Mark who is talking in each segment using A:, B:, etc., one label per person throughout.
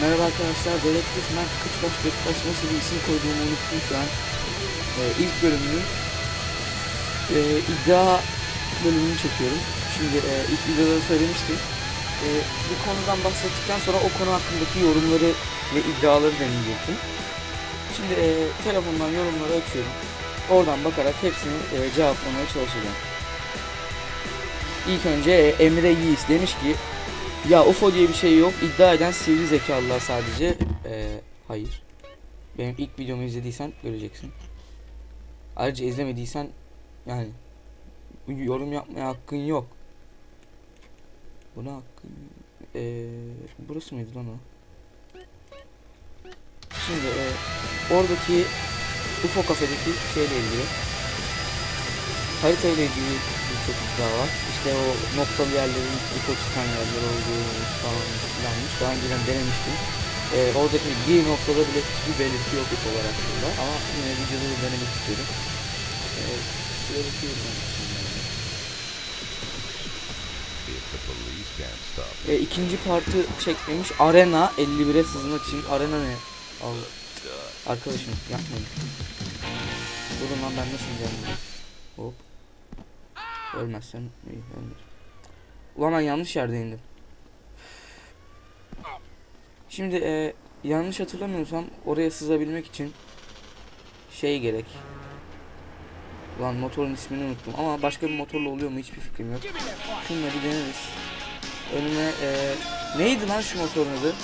A: Merhaba arkadaşlar, Dedektif Mert Kıçbaş Bektaş nasıl bir isim koyduğumu unuttum şu an. Ee, ilk bölümünün e, iddia bölümünü çekiyorum. Şimdi e, ilk videoda da söylemiştim. E, bu konudan bahsettikten sonra o konu hakkındaki yorumları ve iddiaları deneyecektim. Şimdi e, telefondan yorumları açıyorum. Oradan bakarak hepsini e, cevaplamaya çalışacağım. İlk önce e, Emre Yiğit demiş ki ya UFO diye bir şey yok. İddia eden sivri zekalılar sadece. Ee, hayır. Benim ilk videomu izlediysen göreceksin. Ayrıca izlemediysen yani yorum yapmaya hakkın yok. Buna hakkın ee, burası mıydı lan o? Şimdi e, oradaki UFO kafedeki şeyle ilgili harita ile ilgili birçok iddia var. İşte o noktalı yerlerin UFO çıkan yerler olduğu falan filanmış. Daha önceden denemiştim. Ee, oradaki bir noktada bile hiçbir belirti yok UFO olarak burada. Ama yine videoda da denemek istiyorum. Ee, şöyle bakıyorum
B: can't stop
A: Ee, ikinci partı çekmemiş. Arena 51'e sızmak için. Arena ne? Al. Arkadaşım yapmayın. Durun lan ben nasıl geldim? Hop. Ölmezsen iyi ölmez. Ulan ben yanlış yerde indim. Şimdi e, yanlış hatırlamıyorsam oraya sızabilmek için şey gerek. Ulan motorun ismini unuttum ama başka bir motorla oluyor mu hiçbir fikrim yok. Şunları bir deneriz. Önüme e, neydi lan şu motorun adı?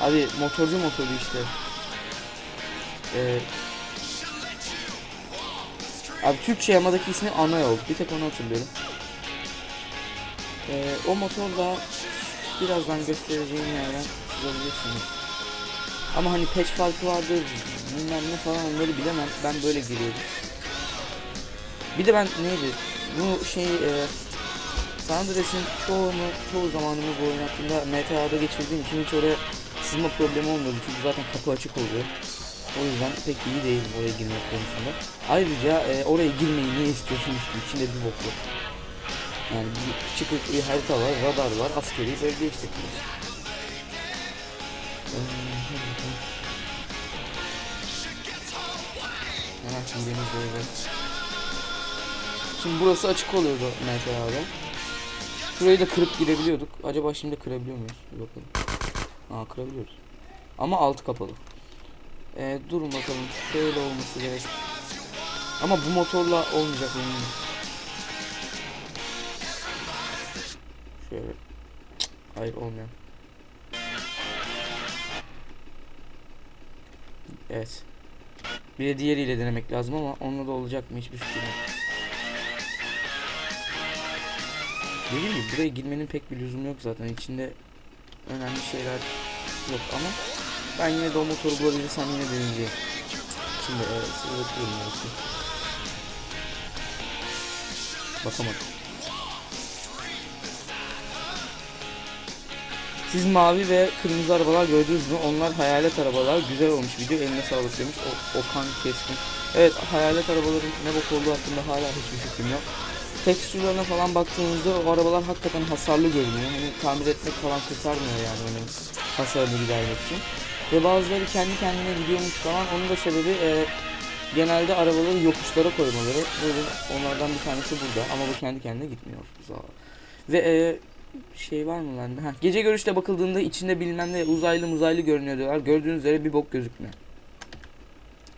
A: Abi motorcu motoru işte. E, abi Türkçe yamadaki ismi ana yol. Bir tek onu hatırlıyorum. E, o motorla birazdan göstereceğim yerden bulabilirsiniz. Ama hani patch farkı vardır, bilmem ne falan onları bilemem. Ben böyle giriyorum. Bir de ben neydi? Bu şey e, San çoğunu, çoğu zamanımı bu oyun hakkında MTA'da geçirdiğim için hiç oraya sızma problemi olmuyordu. Çünkü zaten kapı açık oluyor. O yüzden pek iyi değilim oraya girmek konusunda. Ayrıca e, oraya girmeyi niye istiyorsunuz ki? İçinde bir bok yok. Yani bir çıkık bir harita var, radar var, askeri bölge işte. Hemen şimdi deniz. Şimdi burası açık oluyordu MTA'da. Şurayı da kırıp girebiliyorduk. Acaba şimdi kırabiliyor muyuz? Bakalım. Aa kırabiliyoruz. Ama altı kapalı. Ee, durun bakalım. Şöyle olması gerek. Ama bu motorla olmayacak eminim. Şöyle. Hayır olmuyor. Evet. Bir de diğeriyle denemek lazım ama onunla da olacak mı hiçbir fikrim yok. Dediğim gibi buraya girmenin pek bir lüzumu yok zaten. İçinde önemli şeyler yok ama ben yine de o motoru bulabilirsem yine deneyeceğim. Şimdi e, size bakıyorum belki. Bakamadım. Siz mavi ve kırmızı arabalar gördünüz mü? Onlar hayalet arabalar. Güzel olmuş video. Eline sağlık demiş. O, Okan Keskin. Evet hayalet arabaların ne bok olduğu hakkında hala hiçbir fikrim yok. Tekstürlerine falan baktığımızda o arabalar hakikaten hasarlı görünüyor. Hani tamir etmek falan kurtarmıyor yani onun hasarını gidermek için. Ve bazıları kendi kendine gidiyormuş falan. Onun da sebebi e, genelde arabaları yokuşlara koymaları. Böyle onlardan bir tanesi burada ama bu kendi kendine gitmiyor. Güzel. Ve e, şey var mı bende? Heh, gece görüşte bakıldığında içinde bilmem ne uzaylı muzaylı görünüyor diyorlar. Gördüğünüz üzere bir bok gözükmüyor.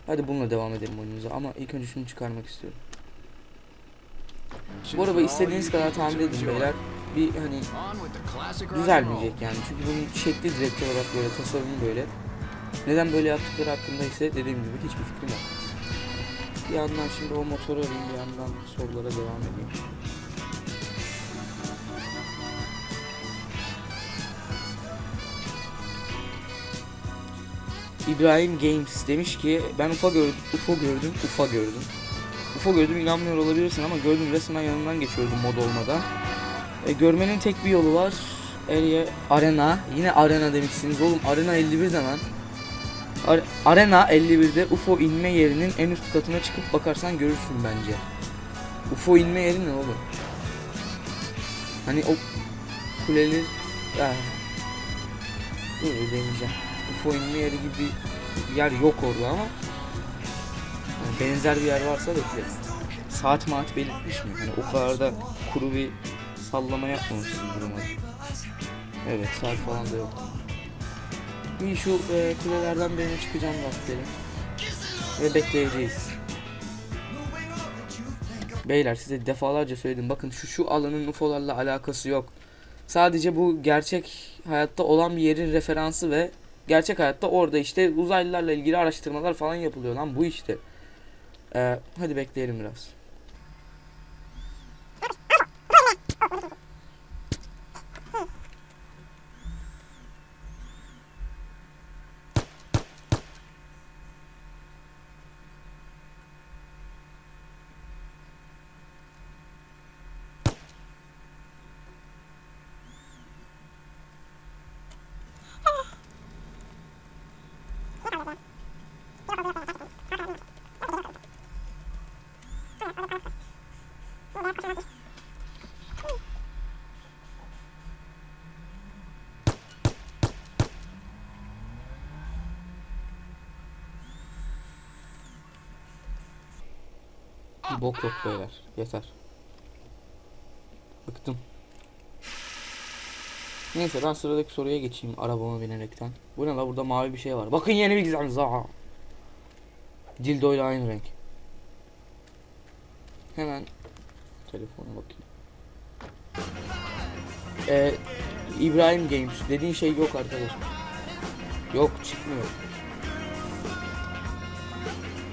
A: Hadi bununla devam edelim oyunumuza ama ilk önce şunu çıkarmak istiyorum. Bu arabayı istediğiniz kadar tamir edin beyler. Bir hani düzelmeyecek yani. Çünkü bunun şekli direkt olarak böyle tasarımı böyle. Neden böyle yaptıkları hakkında ise dediğim gibi hiçbir fikrim yok. Bir yandan şimdi o motoru alayım bir yandan sorulara devam edeyim. İbrahim Games demiş ki ben UFO gördüm, UFO gördüm, UFO gördüm. UFO gördüm inanmıyor olabilirsin ama gördüm resmen yanından geçiyordum mod olmadan. E, görmenin tek bir yolu var. Area, arena. Yine arena demişsiniz oğlum. Arena 51 de lan. Ar- arena 51'de UFO inme yerinin en üst katına çıkıp bakarsan görürsün bence. UFO inme yeri ne oğlum? Hani o kuleler... Ah. Böyle deneyeceğim. UFO inme yeri gibi bir yer yok orada ama yani benzer bir yer varsa bekleriz. Saat maat belirtmiş mi? Hani o kadar da kuru bir sallama yapmamışsındır umarım. Evet saat falan da yok. İyi şu e, kulelerden birine çıkacağım rastgele. Ve bekleyeceğiz. Beyler size defalarca söyledim. Bakın şu şu alanın UFO'larla alakası yok. Sadece bu gerçek hayatta olan bir yerin referansı ve gerçek hayatta orada işte uzaylılarla ilgili araştırmalar falan yapılıyor lan bu işte. Ee, hadi bekleyelim biraz. Bok yok beyler. Yeter. Bıktım. Neyse ben sıradaki soruya geçeyim arabama binerekten. Bu ne la burada mavi bir şey var. Bakın yeni bir gizem za. Dildo ile aynı renk. Hemen telefona bakayım. Ee, İbrahim Games dediğin şey yok arkadaşım. Yok çıkmıyor.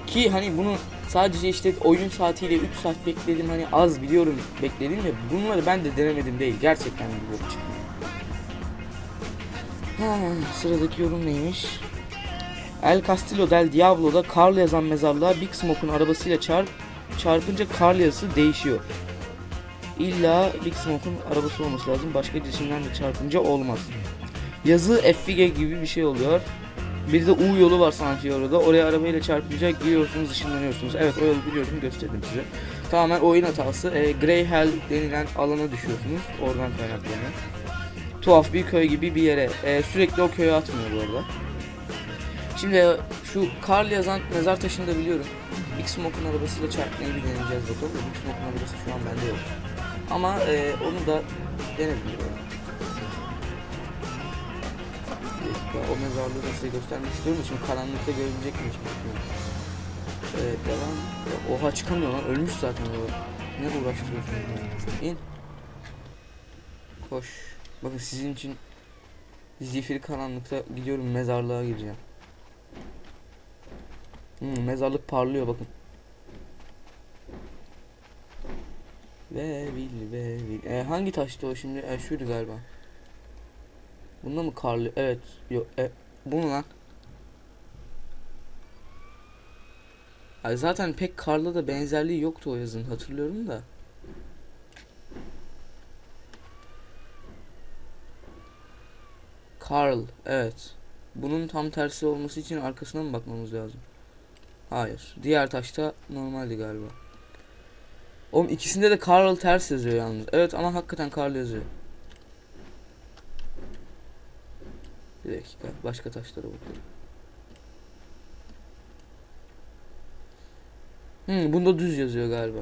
A: Ki hani bunu sadece işte oyun saatiyle 3 saat bekledim hani az biliyorum bekledim de bunları ben de denemedim değil. Gerçekten bir bok çıkmıyor. Sıradaki yorum neymiş? El Castillo del Diablo'da Carl yazan mezarlığa Big Smoke'un arabasıyla çarp çarpınca Carl yazısı değişiyor. İlla Big Smoke'un arabası olması lazım. Başka cisimlerle çarpınca olmaz. Yazı FVG gibi bir şey oluyor. Bir de U yolu var sanki orada. Oraya arabayla çarpınca giriyorsunuz, ışınlanıyorsunuz. Evet o yolu biliyorum gösterdim size. Tamamen oyun hatası. E, Grey Hell denilen alana düşüyorsunuz. Oradan kaynaklanıyor. Tuhaf bir köy gibi bir yere. E, sürekli o köye atmıyor bu arada. Şimdi şu Karl yazan mezar taşını da biliyorum. Big Smoke'un arabasıyla çarpmayı bir deneyeceğiz bakalım. da Big Smoke'un arabası şu an bende yok. Ama e, onu da denedim. O mezarlığı da size göstermek istiyorum şimdi karanlıkta görünecekmiş. Evet devam. Oha çıkamıyor lan ölmüş zaten o. Ne uğraştırıyorsun? İn. Koş. Bakın sizin için zifiri karanlıkta gidiyorum mezarlığa gireceğim. Hmm, mezarlık parlıyor bakın. Ve vil ve vil. E, hangi taştı o şimdi? E, şuydu galiba. Bunda mı karlı? Evet. Yok. E, bu mu lan? Ay zaten pek karla da benzerliği yoktu o yazın hatırlıyorum da. Karl evet. Bunun tam tersi olması için arkasına mı bakmamız lazım? Hayır. Diğer taşta normaldi galiba. Oğlum ikisinde de Karl ters yazıyor yalnız. Evet ama hakikaten Karl yazıyor. Bir dakika. Başka taşlara bakalım. Hmm, bunda düz yazıyor galiba.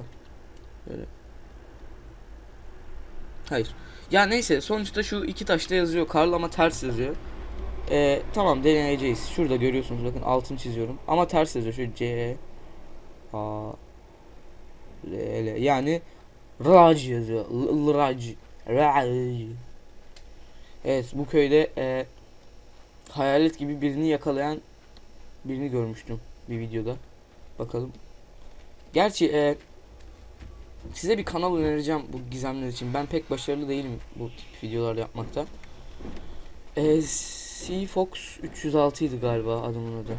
A: Böyle. Hayır. Ya neyse sonuçta şu iki taşta yazıyor. Karl ama ters yazıyor. Ee, tamam deneyeceğiz. Şurada görüyorsunuz bakın altını çiziyorum. Ama ters yazıyor. Şöyle C A L L yani Raj yazıyor. Raj. Raj. Evet bu köyde e, hayalet gibi birini yakalayan birini görmüştüm bir videoda. Bakalım. Gerçi e, size bir kanal önereceğim bu gizemler için. Ben pek başarılı değilim bu tip videolar yapmakta. E, Sea Fox 306 idi galiba adamın adı.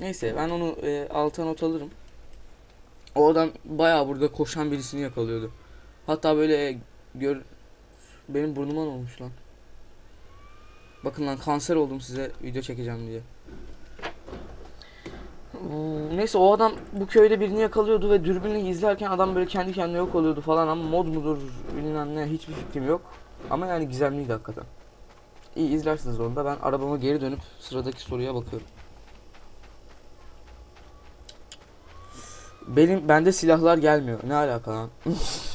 A: Neyse ben onu e, alta not alırım. O adam bayağı burada koşan birisini yakalıyordu. Hatta böyle e, gör benim burnuma olmuş lan? Bakın lan kanser oldum size video çekeceğim diye. Neyse o adam bu köyde birini yakalıyordu ve dürbünle izlerken adam böyle kendi kendine yok oluyordu falan ama mod mudur bilmem ne hiçbir fikrim yok. Ama yani gizemliydi hakikaten. İyi izlersiniz onu da. Ben arabama geri dönüp sıradaki soruya bakıyorum. Benim bende silahlar gelmiyor. Ne alaka lan?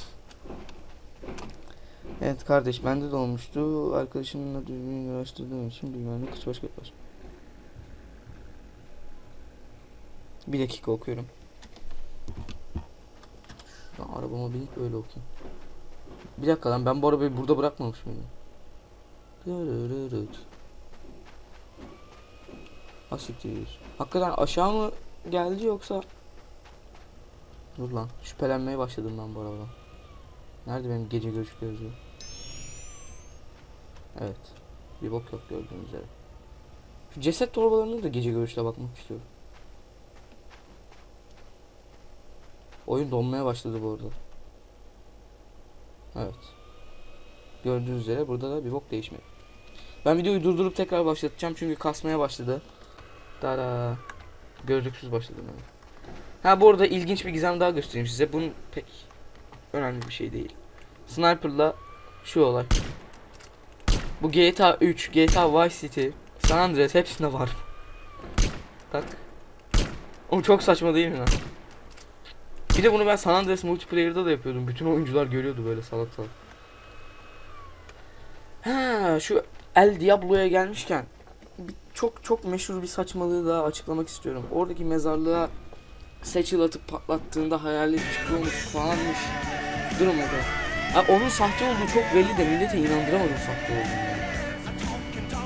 A: evet kardeş bende de olmuştu. Arkadaşımla düzgün araştırdığım için bilmem ne kısa başka baş. Bir dakika okuyorum. Şuradan arabama binip öyle okuyayım. Bir dakika lan ben bu arabayı burada bırakmamış mıydım? Asiktir. Hakikaten aşağı mı geldi yoksa? Dur lan şüphelenmeye başladım ben bu arabadan. Nerede benim gece görüş gözlüğü? Evet. Bir bok yok gördüğünüz üzere. Şu ceset torbalarına da gece görüşle bakmak istiyorum. Oyun donmaya başladı bu arada. Evet. Gördüğünüz üzere burada da bir bok değişmedi. Ben videoyu durdurup tekrar başlatacağım çünkü kasmaya başladı. Dara. Gözlüksüz başladım yani. Ha bu arada ilginç bir gizem daha göstereyim size. Bunun pek önemli bir şey değil. Sniper'la şu olay. Bu GTA 3, GTA Vice City, San Andreas hepsinde var. Tak. O çok saçma değil mi lan? Bir de bunu ben San Andreas multiplayer'da da yapıyordum. Bütün oyuncular görüyordu böyle salak salak. Ha şu El Diablo'ya gelmişken çok çok meşhur bir saçmalığı daha açıklamak istiyorum. Oradaki mezarlığa seçil atıp patlattığında hayalet çıkıyormuş falanmış. Durum o kadar. Ha, onun sahte olduğu çok belli de millete inandıramadım sahte olduğunu.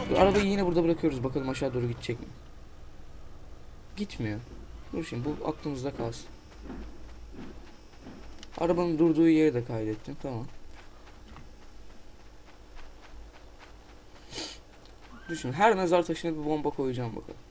A: Dur, arabayı yine burada bırakıyoruz. Bakalım aşağı doğru gidecek mi? Gitmiyor. Dur şimdi bu aklımızda kalsın. Arabanın durduğu yeri de kaydettim. Tamam. Düşün her mezar taşına bir bomba koyacağım bakalım.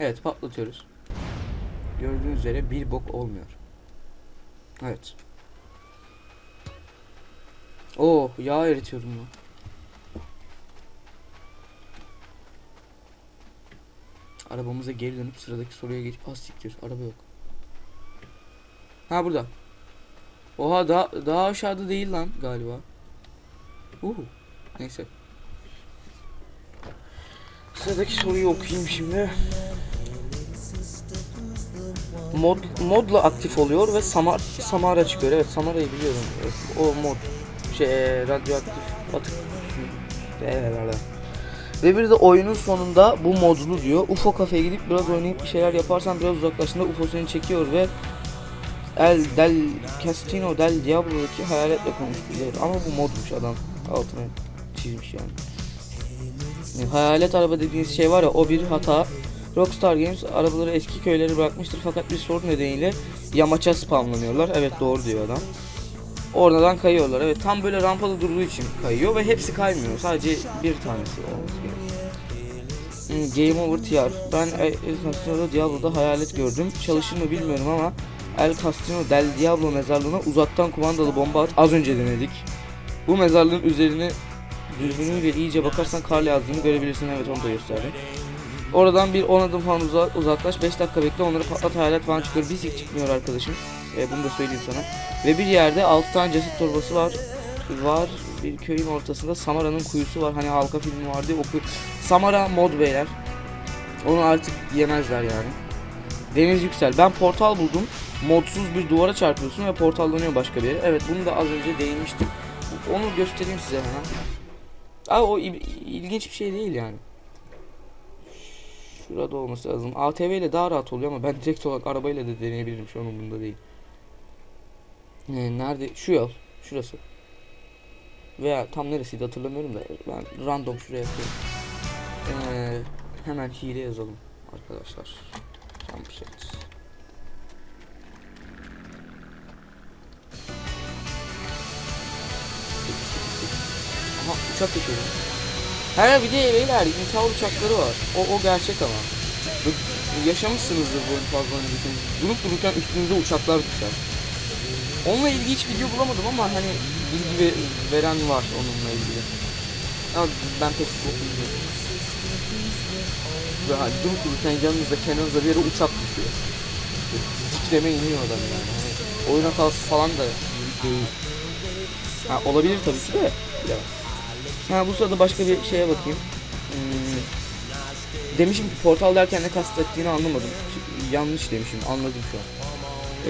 A: Evet patlatıyoruz. Gördüğünüz üzere bir bok olmuyor. Evet. Oo yağ eritiyorum lan. Arabamıza geri dönüp sıradaki soruya geç. Az siktir. Araba yok. Ha burada. Oha daha, daha aşağıda değil lan galiba. Uhu. Neyse. Sıradaki soruyu okuyayım şimdi. Mod modla aktif oluyor ve Samar Samara çıkıyor. Evet Samara'yı biliyorum. O mod şey e, radyoaktif atık. Eee, ve bir de oyunun sonunda bu modlu diyor. UFO kafeye gidip biraz oynayıp bir şeyler yaparsan biraz uzaklaştığında UFO seni çekiyor ve El Del Castino Del Diablo'daki hayaletle konuşuyor. Ama bu modmuş adam. Altına çizmiş yani. Yani Hayalet araba dediğiniz şey var ya o bir hata. Rockstar Games arabaları eski köylere bırakmıştır fakat bir sorun nedeniyle yamaça spamlanıyorlar. Evet doğru diyor adam. Oradan kayıyorlar. Evet tam böyle rampalı durduğu için kayıyor ve hepsi kaymıyor. Sadece bir tanesi olması gerekiyor. Hmm, Game Over TR. Ben El Castillo'da Diablo'da hayalet gördüm. Çalışır mı bilmiyorum ama El Castillo Del Diablo mezarlığına uzaktan kumandalı bomba at. Az önce denedik. Bu mezarlığın üzerine dürbünüyle iyice bakarsan kar yazdığını görebilirsin. Evet onu da gösterdim. Oradan bir 10 adım falan uza- uzaklaş 5 dakika bekle onları patlat hayalet falan çıkıyor. Bir sik çıkmıyor arkadaşım. E, bunu da söyleyeyim sana. Ve bir yerde 6 tane ceset torbası var. Var bir köyün ortasında Samara'nın kuyusu var. Hani halka filmi vardı o kuyu. Samara mod beyler. Onu artık yemezler yani. Deniz Yüksel. Ben portal buldum. Modsuz bir duvara çarpıyorsun ve portallanıyor başka bir yere. Evet bunu da az önce değinmiştim. Onu göstereyim size hemen. Aa o il- ilginç bir şey değil yani. Şurada olması lazım. ATV ile daha rahat oluyor ama ben direkt olarak arabayla da deneyebilirim. Şu an umurumda değil. Ee, nerede? Şu yol. Şurası. Veya tam neresiydi hatırlamıyorum da ben random şuraya yapıyorum. Ee, hemen hile yazalım arkadaşlar. Jumpset. Aha uçak geçiyor. Her bir de beyler intihar uçakları var. O, o gerçek ama. Yaşamışsınızdır bu fazla önceki. Durup dururken üstünüze uçaklar düşer. Onunla ilgili hiç video bulamadım ama hani bilgi ve- veren var onunla ilgili. Ama ben pek okuyayım. Ve hani durup dururken yanınızda kenarınızda bir yere uçak düşüyor. Dikleme iniyor adam yani. Hani oyun hatası falan da değil. Ha, olabilir tabii ki de. bilemem. Ha bu sırada başka bir şeye bakayım. Hmm, demişim ki portal derken ne kastettiğini anlamadım. Yanlış demişim anladım şu an.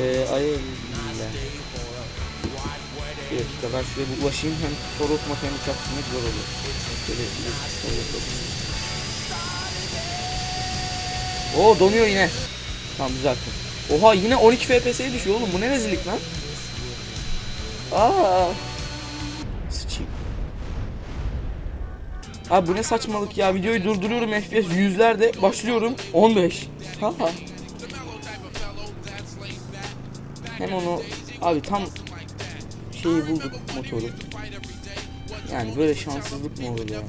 A: Ee, ay bir dakika ben şuraya bir ulaşayım hem soru okumak hem uçak sürmek zor olur. Şöyle bir yapalım. Oo donuyor yine. Tamam düzelttim. Oha yine 12 FPS'ye düşüyor oğlum bu ne rezillik lan? Aa. Abi bu ne saçmalık ya videoyu durduruyorum FPS yüzlerde başlıyorum 15. Ha. Hem onu abi tam şeyi bulduk motoru. Yani böyle şanssızlık mı olur ya?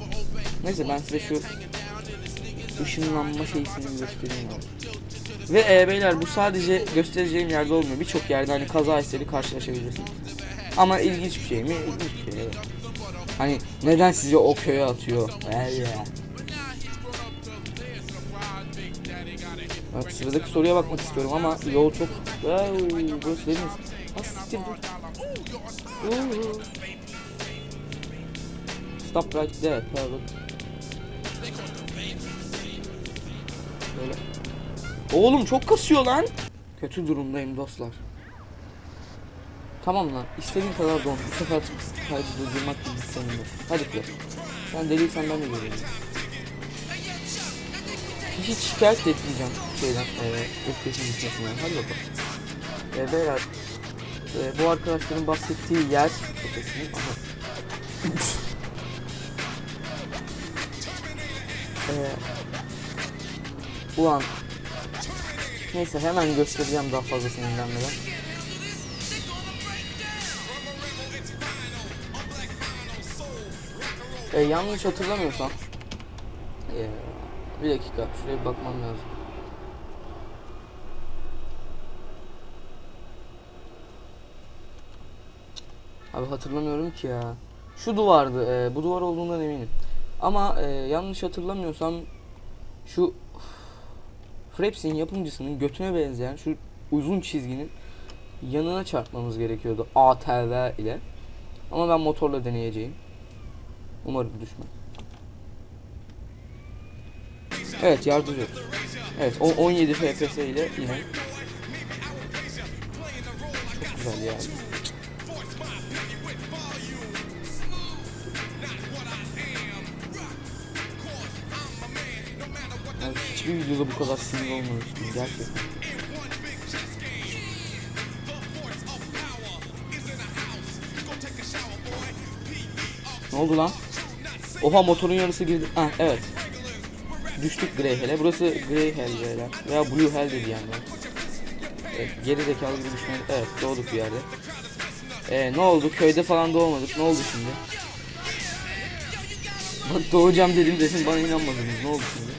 A: Neyse ben size şu ışınlanma şeysini göstereyim abi. Ve e, beyler bu sadece göstereceğim yerde olmuyor. Birçok yerde hani kaza eseri karşılaşabilirsiniz. Ama ilginç bir şey mi? İlginç bir şey evet. Hani neden sizi o köye atıyor? Bak sıradaki soruya bakmak istiyorum ama yol çok... Ay, burası değil mi? Ha, siktir dur. Stop right there. Pardon. Böyle. Oğlum çok kasıyor lan. Kötü durumdayım dostlar. Tamam lan. istediğin kadar don. Bu sefer kaydı durdurmak gibi istemiyorum. Hadi klas. Sen deliysen ben de göreyim. Hiç şikayet etmeyeceğim şeyden. Eee öfkesin gitmesinden. Hadi bakalım. Eee beyler. eee, bu arkadaşların bahsettiği yer. Öfkesinin. Aha. Eee Ulan Neyse hemen göstereceğim daha fazla sinirlenmeden. E, yanlış hatırlamıyorsam e, Bir dakika şuraya bakmam lazım Abi hatırlamıyorum ki ya Şu duvardı e, bu duvar olduğundan eminim Ama e, yanlış hatırlamıyorsam Şu Fraps'in yapımcısının götüne benzeyen şu uzun çizginin yanına çarpmamız gerekiyordu ATV ile. Ama ben motorla deneyeceğim. Umarım düşmem. Evet yardırıyor. Evet o 17 FPS ile yine. Çok güzel yani. Yani hiçbir videoda bu kadar sinir olmamıştım gerçekten. Ne oldu lan? Oha motorun yarısı girdi. Ha evet. Düştük Grey Hell'e. Burası Grey Hell beyler. Veya Blue Hell dedi yani. Evet, geri zekalı gibi düşünüyorum. Evet doğduk bir yerde. Ee, ne oldu? Köyde falan doğmadık. Ne oldu şimdi? Bak doğacağım dedim dedim bana inanmadınız. Ne oldu şimdi?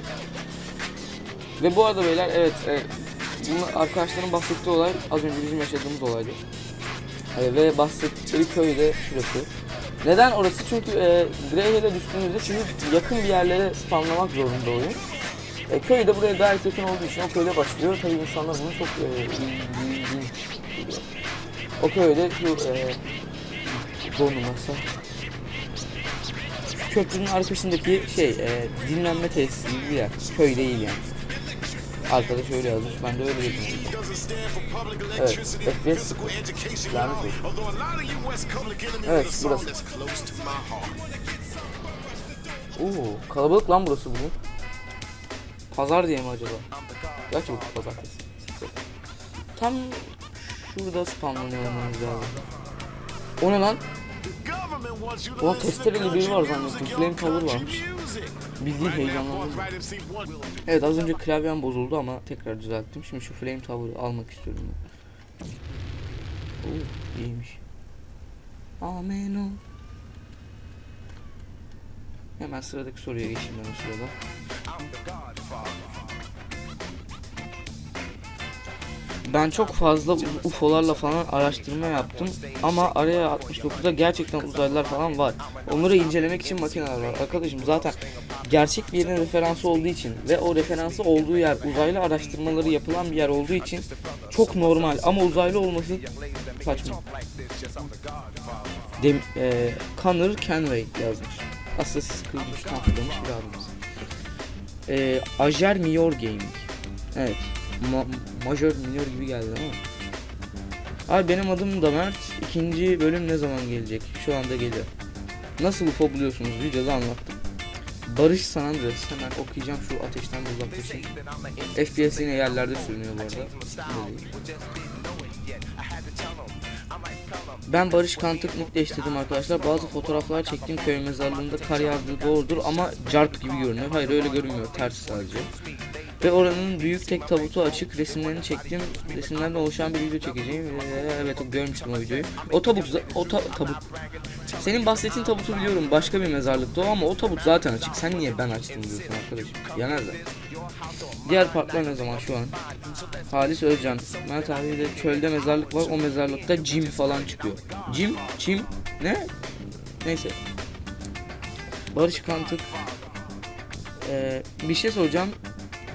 A: Ve bu arada beyler evet, evet bunu arkadaşların bahsettiği olay az önce bizim yaşadığımız olaydı. E, ve bahsettikleri köy de şurası. Neden orası? Çünkü e, Greyhill'e düştüğümüzde çünkü yakın bir yerlere spamlamak zorunda oyun. E, köy de buraya gayet yakın olduğu için o köyde başlıyor. Tabii insanlar bunu çok e, ilginç buluyor. O köyde şu e, donulmasa köprünün arkasındaki şey e, dinlenme tesisi gibi bir yer. Köy değil yani. Arkadaş öyle yazmış. Ben de öyle dedim. Evet. FPS lanet olsun. Evet burası. Oo kalabalık lan burası bugün. Pazar diye mi acaba? Gerçi bu pazartesi. Tam şurada spamlanıyor olmamız lazım. O ne lan? Ulan testereli biri var zannettim. Flame Tower varmış. Bildiğin heyecanlandım. Evet az önce klavyem bozuldu ama tekrar düzelttim. Şimdi şu Flame Tower'ı almak istiyorum. Oo iyiymiş. Amen o. Hemen sıradaki soruya geçeyim ben o sırada. Ben çok fazla UFO'larla falan araştırma yaptım ama araya 69'da gerçekten uzaylılar falan var. Onları incelemek için makineler var. Arkadaşım zaten gerçek bir yerin referansı olduğu için ve o referansı olduğu yer uzaylı araştırmaları yapılan bir yer olduğu için çok normal ama uzaylı olması saçma. Dem e, Connor Kenway yazmış. Assassin's Creed 3 tanıtlamış bir abimiz. E, Ajer Miyor Gaming. Evet. Ma- Major Minor gibi geldi ama. Abi benim adım da Mert. İkinci bölüm ne zaman gelecek? Şu anda geliyor. Nasıl UFO buluyorsunuz? Videoda anlattım. Barış San Andreas. Hemen okuyacağım şu ateşten uzaklaşayım. FPS yine yerlerde sürünüyor bu arada. Ben Barış Kantık dedim arkadaşlar. Bazı fotoğraflar çektiğim köy mezarlığında kar yağdığı doğrudur ama carp gibi görünüyor. Hayır öyle görünmüyor. Ters sadece. Ve oranın büyük tek tabutu açık. Resimlerini çektim. Resimlerden oluşan bir video çekeceğim. Ee, evet o görmüştüm o videoyu. O tabut o ta- tabut. Senin bahsettiğin tabutu biliyorum. Başka bir mezarlıkta o ama o tabut zaten açık. Sen niye ben açtım diyorsun arkadaşım? Ya nerede? Diğer parklar ne zaman şu an? Halis Özcan. Mert abi de çölde mezarlık var. O mezarlıkta cim falan çıkıyor. Cim? Çim? Ne? Neyse. Barış Kantık. Ee, bir şey soracağım.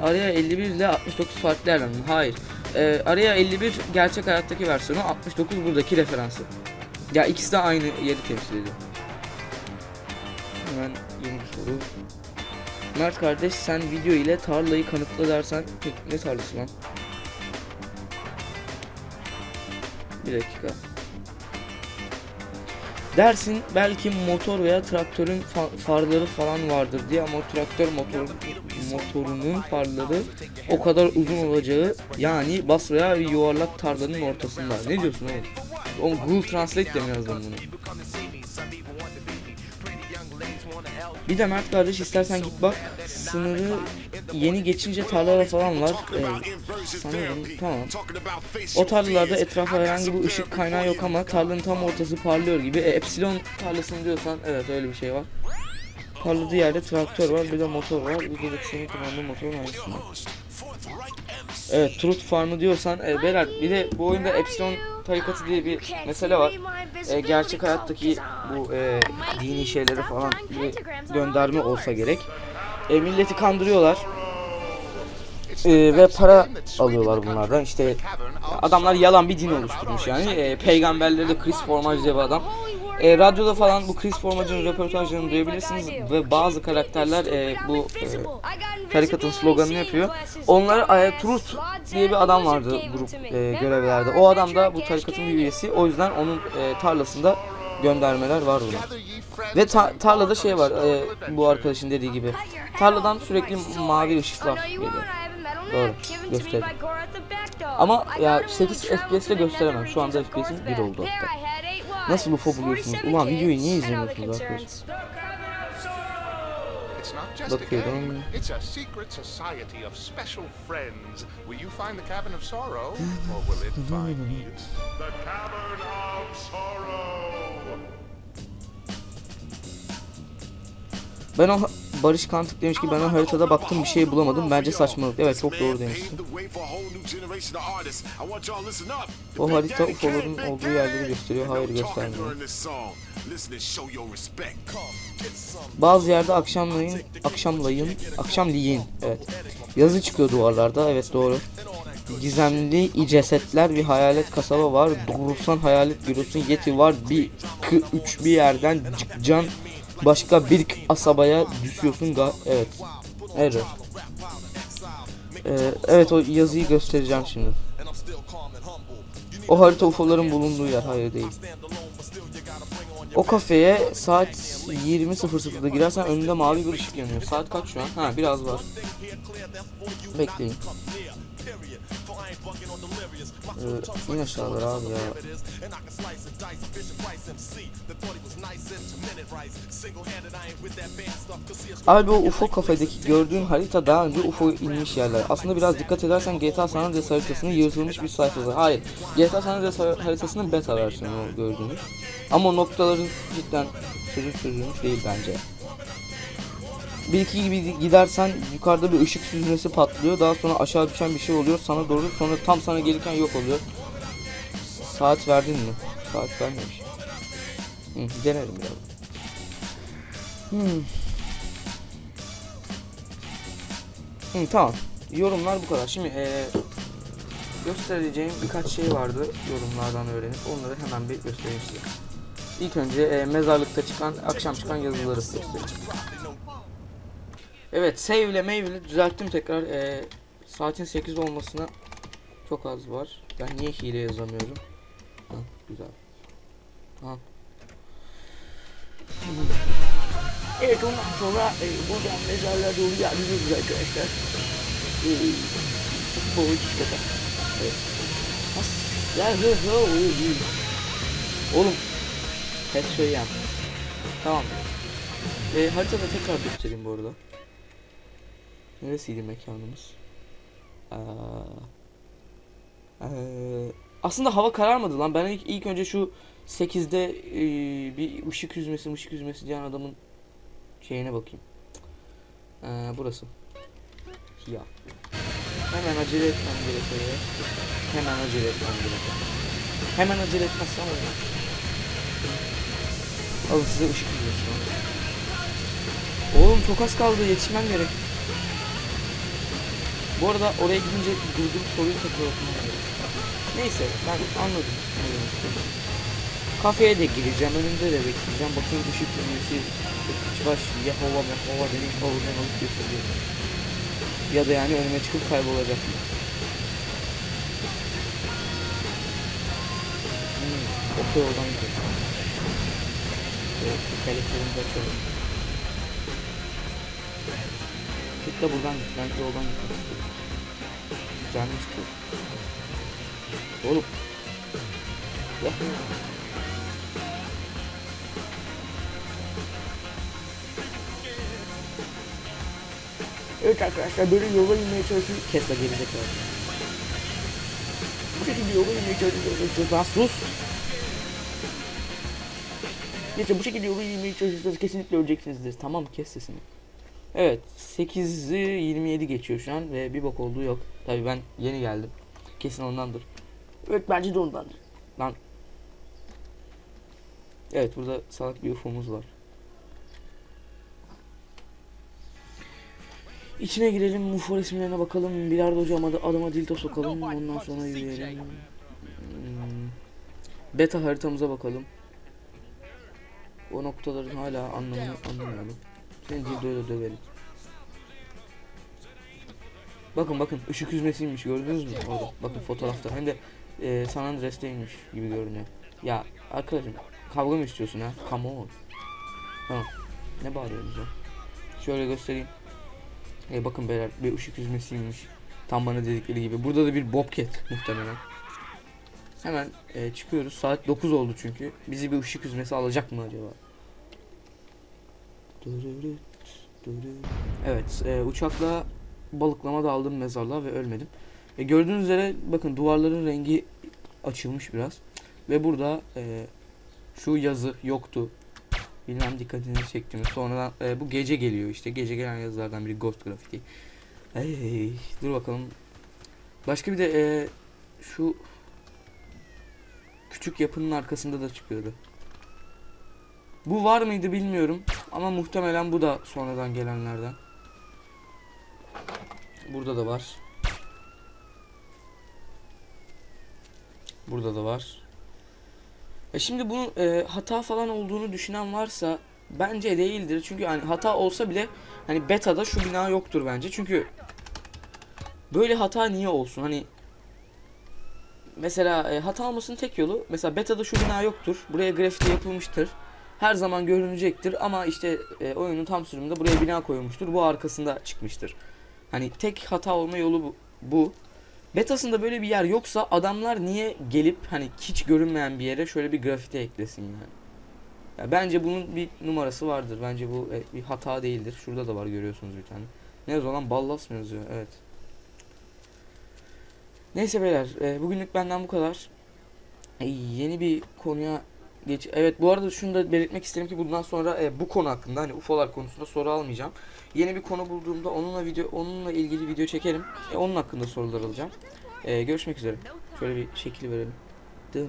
A: Araya 51 ile 69 farklı mi? Hayır. Ee, Araya 51 gerçek hayattaki versiyonu, 69 buradaki referansı. Ya ikisi de aynı yeri temsil ediyor. Hemen yeni soru. Mert kardeş sen video ile tarlayı kanıtla dersen ne tarlası lan? Bir dakika. Dersin belki motor veya traktörün fa- farları falan vardır diye ama traktör motor motorunun farları o kadar uzun olacağı yani basraya bir yuvarlak tarlanın ortasında. Ne diyorsun oğlum? Google Translate ile mi yazdın bunu? Bir de Mert kardeş istersen git bak sınırı yeni geçince tarlalar falan var. Ee, sanırım tamam. O tarlalarda etrafa herhangi bir ışık kaynağı yok ama tarlanın tam ortası parlıyor gibi. E, Epsilon tarlasını diyorsan evet öyle bir şey var. Parladığı yerde traktör var bir de motor var. Bir de senin kullandığın motorun aynısında. Evet Truth Farm'ı diyorsan e, Berat bir de bu oyunda Epsilon tarikatı diye bir mesele var. E, gerçek hayattaki bu e, dini şeyleri falan bir gönderme olsa gerek. E, milleti kandırıyorlar. E, ve para alıyorlar bunlardan. İşte adamlar yalan bir din oluşturmuş yani. E, peygamberleri de Chris Formage diye bir adam. E, radyoda falan bu Chris Formage'ın röportajlarını duyabilirsiniz ve bazı karakterler e, bu e, tarikatın sloganını yapıyor. Onlar Aya Truth diye bir adam vardı grup e, görevlerde. O adam da bu tarikatın bir üyesi. O yüzden onun e, tarlasında göndermeler var buna. Ve ta- tarlada şey var e, bu arkadaşın dediği gibi. Tarladan sürekli mavi ışıklar geliyor. Doğru, gösterdim. Ama ya 8 FPS'le gösteremem. Şu anda FPS'im 1 oldu hatta. Nasıl UFO buluyorsunuz? Ulan videoyu niye izlemiyorsunuz arkadaşlar?
C: It's not just a
A: Bakıyorum.
C: game. It's a secret society of special friends. Will you find the Cavern of Sorrow, or will it find you? The Cavern of Sorrow.
A: Ben o Barış Kantık demiş ki ben o haritada baktım bir şey bulamadım. Bence saçmalık. Evet çok doğru demişsin. O harita UFO'ların olduğu yerleri gösteriyor. Hayır göstermiyor. Bazı yerde akşamlayın, akşamlayın, akşamleyin. Evet. Yazı çıkıyor duvarlarda. Evet doğru. Gizemli cesetler bir hayalet kasaba var. Doğrulsan hayalet görüyorsun. Yeti var. Bir k üç bir yerden can başka bir asabaya düşüyorsun. Ga evet. Error. Ee, evet o yazıyı göstereceğim şimdi. O harita UFO'ların bulunduğu yer. Hayır değil. O kafeye saat 20.00'da girersen önünde mavi bir ışık yanıyor. Saat kaç şu an? Ha biraz var. Bekleyin. Ee, in aşağılar abi ya. Abi o UFO kafedeki gördüğün harita daha önce UFO inmiş yerler. Aslında biraz dikkat edersen GTA San Andreas haritasının yırtılmış bir sayfası. Hayır. GTA San Andreas har- haritasının beta versiyonu gördüğünüz. Ama o noktaların cidden sürüm sürülmüş değil bence. bir gibi gidersen yukarıda bir ışık süzmesi patlıyor. Daha sonra aşağı düşen bir şey oluyor sana doğru. Sonra tam sana gelirken yok oluyor. Saat verdin mi? Saat vermemiş. Hı, denerim biraz. Hmm. Hı, tamam. Yorumlar bu kadar. Şimdi eee göstereceğim birkaç şey vardı yorumlardan öğrenip onları hemen bir göstereyim size. İlk önce eee, mezarlıkta çıkan, akşam çıkan yazıları göstereyim. Evet, save ile ile düzelttim tekrar. Eee, saatin 8 olmasına çok az var. Ben niye hile yazamıyorum? Ha, güzel. Ha. Evet ondan sonra e, buradan mezarlığa doğru ilerliyoruz arkadaşlar. E, bu işte bak. Evet. As- Ya hı hı hı hı. Oğlum. Pet söyleyeyim. Tamam. E, haritada tekrar göstereyim bu arada. Neresiydi mekanımız? Aa, ee, aslında hava kararmadı lan. Ben ilk, ilk önce şu 8'de e, bir ışık yüzmesi ışık yüzmesi diyen adamın şeyine bakayım. Ee, burası. Ya. Hemen acele etmem gerekiyor. Hemen acele etmem gerekiyor. Hemen acele etmezsem olmaz. Alın size ışık yüzmesi. lan. Oğlum çok az kaldı yetişmem gerek. Bu arada oraya gidince durdurup soruyu tekrar okumam gerek. Neyse ben anladım. Kafeye de gireceğim. Önünde de bekleyeceğim. Bakayım ışık yüzmesi baş Yehova Mehova benim kavurdan alıp götürüyor. Ya da yani önüme çıkıp kaybolacak. Hmm, okey oradan gidiyor. Evet, telefonumuzu açalım. Git de buradan git. Ben de yoldan istiyorum. Canım istiyor. Oğlum. Ya. Evet arkadaşlar böyle yola inmeye çalışıyorum. Kesla gelecek abi. Bu şekilde yola inmeye çalışıyoruz. Daha sus. Neyse bu şekilde yola inmeye çalışıyorsanız kesinlikle öleceksinizdir. Tamam kes sesini. Evet 8'i 27 geçiyor şu an ve bir bok olduğu yok. Tabi ben yeni geldim. Kesin ondandır. Evet bence de ondandır. Lan. Evet burada salak bir UFO'muz var. İçine girelim, UFO resimlerine bakalım, bilardocu ama adıma dildo sokalım, ondan sonra yürüyelim. Hmm. Beta haritamıza bakalım. O noktaların hala anlamını anlamıyorum. Seni dildoyla döverim. Bakın bakın ışık yüzmesiymiş gördünüz mü orada? Bakın fotoğrafta hem de e, San Andreas'teymiş gibi görünüyor. Ya arkadaşım kavga mı istiyorsun ha? Come on. Tamam. Ne bağırıyorsunuz ya? Şöyle göstereyim. E bakın beyler bir ışık yüzmesiymiş. Tam bana dedikleri gibi. Burada da bir bobcat muhtemelen. Hemen e, çıkıyoruz. Saat 9 oldu çünkü. Bizi bir ışık yüzmesi alacak mı acaba? Evet, e, uçakla balıklama daldım mezarlığa ve ölmedim. E, gördüğünüz üzere bakın duvarların rengi açılmış biraz. Ve burada e, şu yazı yoktu. Bilmem dikkatinizi çekti mi? Sonradan e, bu gece geliyor işte. Gece gelen yazılardan biri Ghost Graffiti. Hey, dur bakalım. Başka bir de e, şu küçük yapının arkasında da çıkıyordu. Bu var mıydı bilmiyorum ama muhtemelen bu da sonradan gelenlerden. Burada da var. Burada da var. E şimdi bunu e, hata falan olduğunu düşünen varsa bence değildir. Çünkü hani hata olsa bile hani beta'da şu bina yoktur bence. Çünkü böyle hata niye olsun? Hani mesela e, hata olmasının tek yolu mesela beta'da şu bina yoktur. Buraya grafiti yapılmıştır. Her zaman görünecektir ama işte e, oyunun tam sürümünde buraya bina koyulmuştur. Bu arkasında çıkmıştır. Hani tek hata olma yolu bu. bu. Betasında böyle bir yer yoksa adamlar niye gelip hani hiç görünmeyen bir yere şöyle bir grafiti eklesin yani. Ya bence bunun bir numarası vardır. Bence bu e, bir hata değildir. Şurada da var görüyorsunuz bir tane. Ne yazıyor lan? Ballas yazıyor? Evet. Neyse beyler, e, bugünlük benden bu kadar. E, yeni bir konuya Geç. Evet bu arada şunu da belirtmek isterim ki bundan sonra e, bu konu hakkında hani UFO'lar konusunda soru almayacağım. Yeni bir konu bulduğumda onunla video onunla ilgili video çekerim. E, onun hakkında sorular alacağım. E, görüşmek üzere. Şöyle bir şekil verelim.
C: You